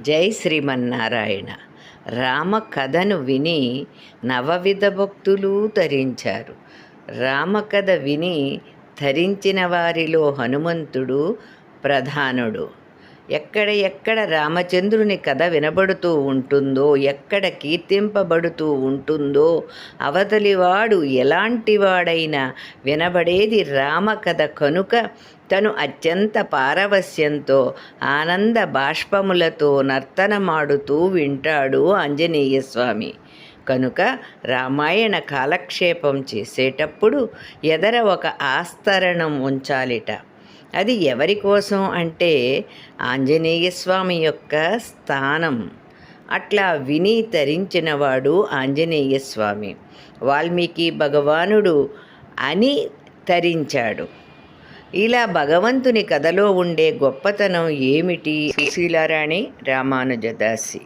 జై శ్రీమన్నారాయణ. రామ కథను విని నవవిధ భక్తులు తరించారు. రామకథ విని ధరించిన వారిలో హనుమంతుడు ప్రధానుడు. ఎక్కడ ఎక్కడ రామచంద్రుని కథ వినబడుతూ ఉంటుందో ఎక్కడ కీర్తింపబడుతూ ఉంటుందో అవతలివాడు ఎలాంటివాడైనా వినబడేది రామకథ కనుక తను అత్యంత పారవస్యంతో ఆనంద బాష్పములతో నర్తనమాడుతూ వింటాడు ఆంజనేయ స్వామి కనుక రామాయణ కాలక్షేపం చేసేటప్పుడు ఎదర ఒక ఆస్తరణం ఉంచాలిట. అది ఎవరి కోసం అంటే ఆంజనేయ స్వామి యొక్క స్థానం. అట్లా విని తరించినవాడు ఆంజనేయ స్వామి వాల్మీకి భగవానుడు అని తరించాడు. ఇలా భగవంతుని కథలో ఉండే గొప్పతనం ఏమిటి? సుశీలారాణి రామానుజదాసి